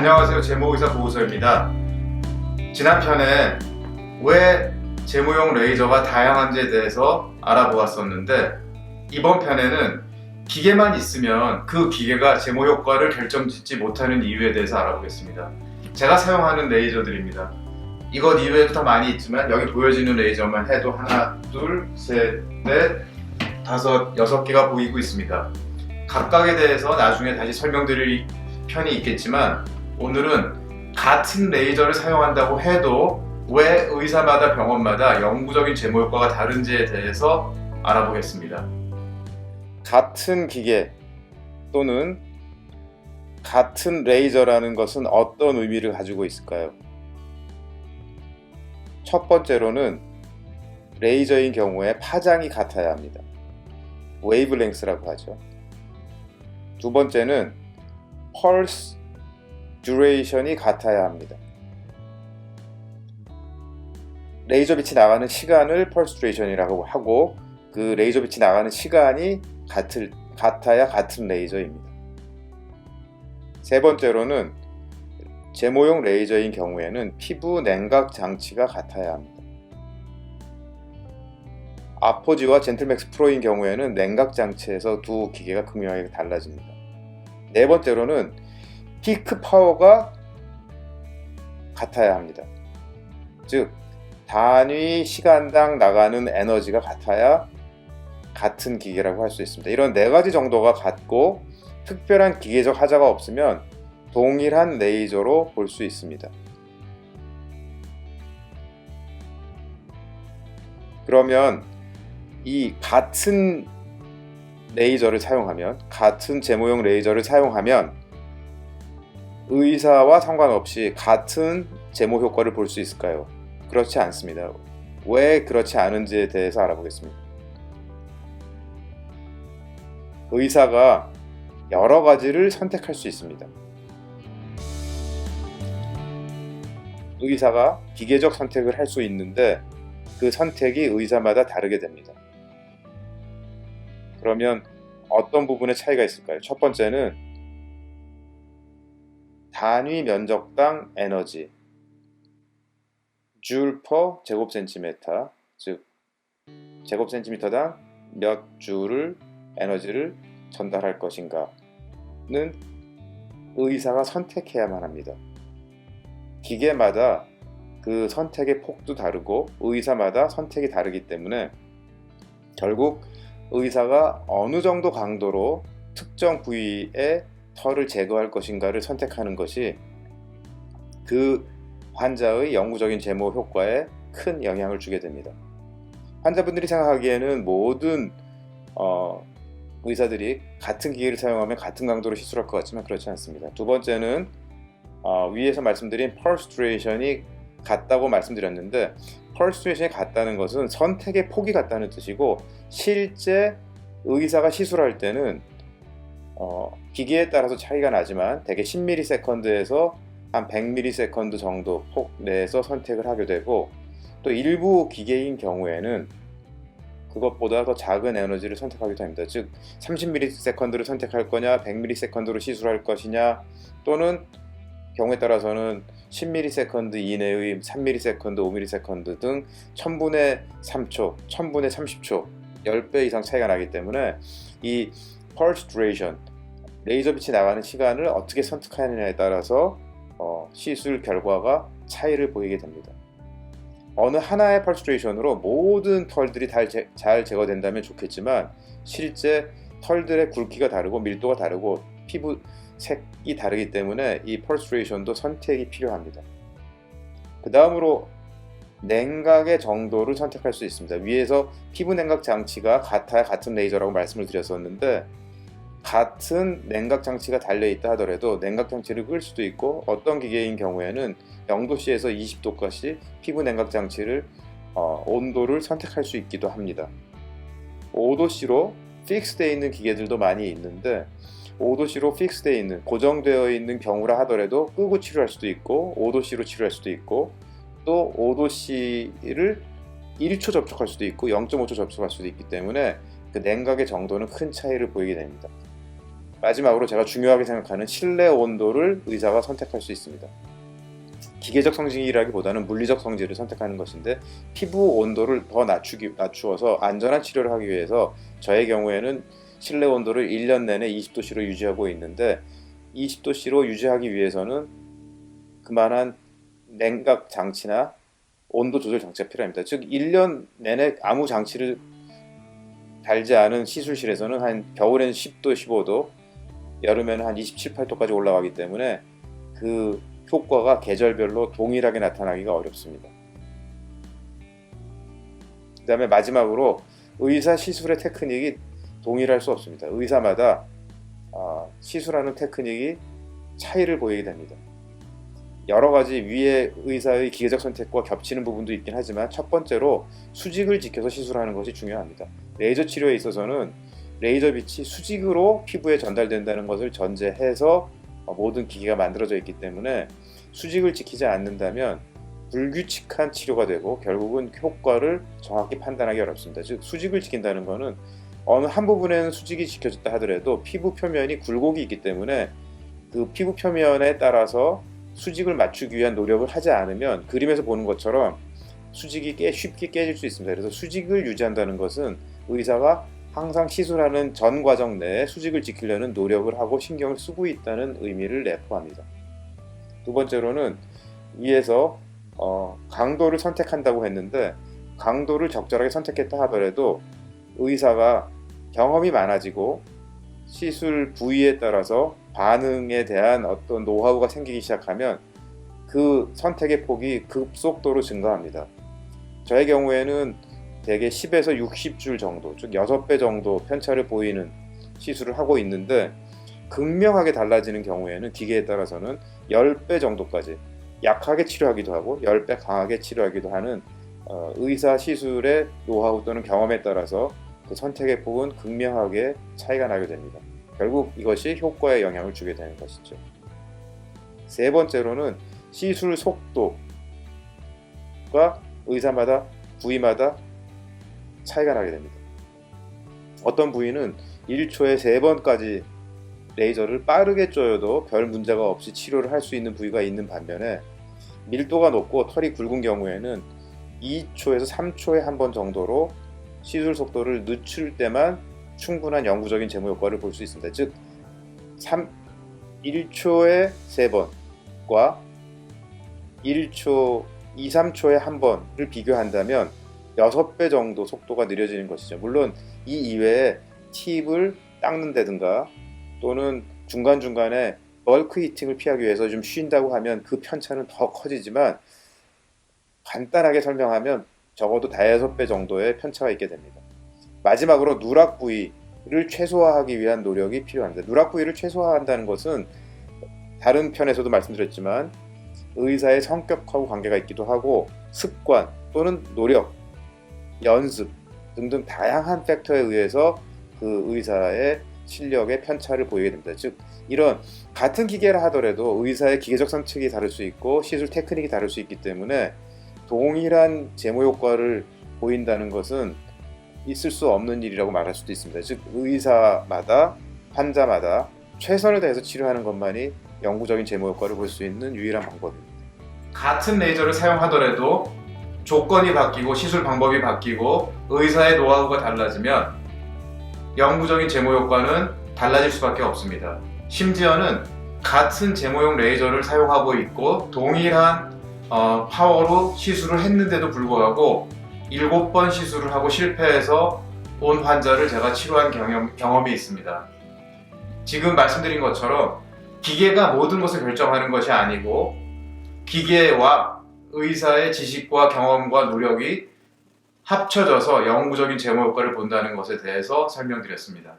안녕하세요. 제모의사 보호서입니다. 지난 편에 왜 제모용 레이저가 다양한지에 대해서 알아보았었는데 이번 편에는 기계만 있으면 그 기계가 제모 효과를 결정짓지 못하는 이유에 대해서 알아보겠습니다. 제가 사용하는 레이저들입니다. 이것 이외에도 더 많이 있지만 여기 보여지는 레이저만 해도 하나, 둘, 셋, 넷, 다섯, 여섯 개가 보이고 있습니다. 각각에 대해서 나중에 다시 설명드릴 편이 있겠지만 오늘은 같은 레이저를 사용한다고 해도 왜 의사마다 병원마다 영구적인 제모 효과가 다른지에 대해서 알아보겠습니다. 같은 기계 또는 같은 레이저라는 것은 어떤 의미를 가지고 있을까요? 첫 번째로는 레이저인 경우에 파장이 같아야 합니다. 웨이브랭스라고 하죠. 두 번째는 펄스 듀레이션이 같아야 합니다. 레이저 빛이 나가는 시간을 펄스 듀레이션이라고 하고 그 레이저 빛이 나가는 시간이 같을, 같아야 같은 레이저입니다. 세 번째로는 제모용 레이저인 경우에는 피부 냉각 장치가 같아야 합니다. 아포지와 젠틀맥스 프로인 경우에는 냉각 장치에서 두 기계가 극명하게 달라집니다. 네 번째로는 피크 파워가 같아야 합니다. 즉 단위 시간당 나가는 에너지가 같아야 같은 기계라고 할 수 있습니다. 이런 네 가지 정도가 같고 특별한 기계적 하자가 없으면 동일한 레이저로 볼 수 있습니다. 그러면 이 같은 레이저를 사용하면 같은 제모용 레이저를 사용하면 의사와 상관없이 같은 제모 효과를 볼 수 있을까요? 그렇지 않습니다. 왜 그렇지 않은지에 대해서 알아보겠습니다. 의사가 여러 가지를 선택할 수 있습니다. 의사가 기계적 선택을 할 수 있는데 그 선택이 의사마다 다르게 됩니다. 그러면 어떤 부분에 차이가 있을까요? 첫 번째는 단위 면적당 에너지 줄 퍼 제곱 센티미터 즉 제곱 센티미터당 몇 줄을 에너지를 전달할 것인가는 의사가 선택해야만 합니다. 기계마다 그 선택의 폭도 다르고 의사마다 선택이 다르기 때문에 결국 의사가 어느 정도 강도로 특정 부위의 털을 제거할 것인가를 선택하는 것이 그 환자의 영구적인 제모 효과에 큰 영향을 주게 됩니다. 환자분들이 생각하기에는 모든 어, 의사들이 같은 기계를 사용하면 같은 강도로 시술할 것 같지만 그렇지 않습니다. 두 번째는 어, 위에서 말씀드린 펄스트레이션이 같다고 말씀드렸는데 펄스트레이션이 같다는 것은 선택의 폭이 같다는 뜻이고 실제 의사가 시술할 때는 어, 기계에 따라서 차이가 나지만 대개 10ms에서 한 100ms 정도 폭 내에서 선택을 하게 되고 또 일부 기계인 경우에는 그것보다 더 작은 에너지를 선택하기도 합니다. 즉 30ms를 선택할 거냐, 100ms로 시술할 것이냐, 또는 경우에 따라서는 10ms 이내의 3ms, 5ms 등 1000분의 3초, 1000분의 30초, 10배 이상 차이가 나기 때문에 이 pulse duration, 레이저 빛이 나가는 시간을 어떻게 선택하느냐에 따라서 어, 시술 결과가 차이를 보이게 됩니다. 어느 하나의 펄스트레이션으로 모든 털들이 잘, 제, 잘 제거된다면 좋겠지만 실제 털들의 굵기가 다르고 밀도가 다르고 피부 색이 다르기 때문에 이 펄스트레이션도 선택이 필요합니다. 그 다음으로 냉각의 정도를 선택할 수 있습니다. 위에서 피부 냉각 장치가 같아야 같은 레이저라고 말씀을 드렸었는데 같은 냉각 장치가 달려 있다 하더라도 냉각 장치를 끌 수도 있고 어떤 기계인 경우에는 0도씨에서 20도까지 피부 냉각 장치를 어, 온도를 선택할 수 있기도 합니다. 5도씨로 픽스되어 있는 기계들도 많이 있는데 5도씨로 픽스되어 있는 고정되어 있는 경우라 하더라도 끄고 치료할 수도 있고 5도씨로 치료할 수도 있고 또 5도씨를 1초 접촉할 수도 있고 0.5초 접촉할 수도 있기 때문에 그 냉각의 정도는 큰 차이를 보이게 됩니다. 마지막으로 제가 중요하게 생각하는 실내 온도를 의사가 선택할 수 있습니다. 기계적 성질이라기보다는 물리적 성질을 선택하는 것인데 피부 온도를 더 낮추기, 낮추어서 안전한 치료를 하기 위해서 저의 경우에는 실내 온도를 1년 내내 20도씨로 유지하고 있는데 20도씨로 유지하기 위해서는 그만한 냉각 장치나 온도 조절 장치가 필요합니다. 즉 1년 내내 아무 장치를 달지 않은 시술실에서는 한 겨울에는 10도, 15도, 여름에는 한 27, 8도까지 올라가기 때문에 그 효과가 계절별로 동일하게 나타나기가 어렵습니다. 그 다음에 마지막으로 의사 시술의 테크닉이 동일할 수 없습니다. 의사마다 어, 시술하는 테크닉이 차이를 보이게 됩니다. 여러 가지 위에 의사의 기계적 선택과 겹치는 부분도 있긴 하지만 첫 번째로 수직을 지켜서 시술하는 것이 중요합니다. 레이저 치료에 있어서는 레이저 빛이 수직으로 피부에 전달된다는 것을 전제해서 모든 기계가 만들어져 있기 때문에 수직을 지키지 않는다면 불규칙한 치료가 되고 결국은 효과를 정확히 판단하기 어렵습니다. 즉 수직을 지킨다는 것은 어느 한 부분에는 수직이 지켜졌다 하더라도 피부 표면이 굴곡이 있기 때문에 그 피부 표면에 따라서 수직을 맞추기 위한 노력을 하지 않으면 그림에서 보는 것처럼 수직이 깨, 쉽게 깨질 수 있습니다. 그래서 수직을 유지한다는 것은 의사가 항상 시술하는 전 과정 내에 수직을 지키려는 노력을 하고 신경을 쓰고 있다는 의미를 내포합니다. 두 번째로는 위에서 어, 강도를 선택한다고 했는데 강도를 적절하게 선택했다 하더라도 의사가 경험이 많아지고 시술 부위에 따라서 반응에 대한 어떤 노하우가 생기기 시작하면 그 선택의 폭이 급속도로 증가합니다. 저의 경우에는 대개 10에서 60줄 정도, 즉 6배 정도 편차를 보이는 시술을 하고 있는데 극명하게 달라지는 경우에는 기계에 따라서는 10배 정도까지 약하게 치료하기도 하고 10배 강하게 치료하기도 하는 어, 의사 시술의 노하우 또는 경험에 따라서 그 선택의 폭은 극명하게 차이가 나게 됩니다. 결국 이것이 효과에 영향을 주게 되는 것이죠. 세 번째로는 시술 속도가 의사마다 부위마다 차이가 나게 됩니다. 어떤 부위는 1초에 3번까지 레이저를 빠르게 쪼여도 별 문제가 없이 치료를 할 수 있는 부위가 있는 반면에 밀도가 높고 털이 굵은 경우에는 2초에서 3초에 한 번 정도로 시술 속도를 늦출 때만 충분한 영구적인 제모 효과를 볼 수 있습니다. 즉 3, 1초에 3번과 1초 2, 3초에 한 번을 비교한다면 6배 정도 속도가 느려지는 것이죠. 물론 이 이외에 팁을 닦는다든가 또는 중간중간에 벌크 히팅을 피하기 위해서 좀 쉰다고 하면 그 편차는 더 커지지만 간단하게 설명하면 적어도 다여섯 배 정도의 편차가 있게 됩니다. 마지막으로 누락 부위를 최소화하기 위한 노력이 필요합니다. 누락 부위를 최소화한다는 것은 다른 편에서도 말씀드렸지만 의사의 성격하고 관계가 있기도 하고 습관 또는 노력, 연습 등등 다양한 팩터에 의해서 그 의사의 실력의 편차를 보이게 됩니다. 즉 이런 같은 기계를 하더라도 의사의 기계적 선택이 다를 수 있고 시술 테크닉이 다를 수 있기 때문에 동일한 제모 효과를 보인다는 것은 있을 수 없는 일이라고 말할 수도 있습니다. 즉 의사마다 환자마다 최선을 다해서 치료하는 것만이 영구적인 제모 효과를 볼 수 있는 유일한 방법입니다. 같은 레이저를 사용하더라도 조건이 바뀌고 시술 방법이 바뀌고 의사의 노하우가 달라지면 영구적인 제모 효과는 달라질 수밖에 없습니다. 심지어는 같은 제모용 레이저를 사용하고 있고 동일한 어, 파워로 시술을 했는데도 불구하고 7번 시술을 하고 실패해서 온 환자를 제가 치료한 경험, 경험이 있습니다. 지금 말씀드린 것처럼 기계가 모든 것을 결정하는 것이 아니고 기계와 의사의 지식과 경험과 노력이 합쳐져서 영구적인 제모 효과를 본다는 것에 대해서 설명드렸습니다.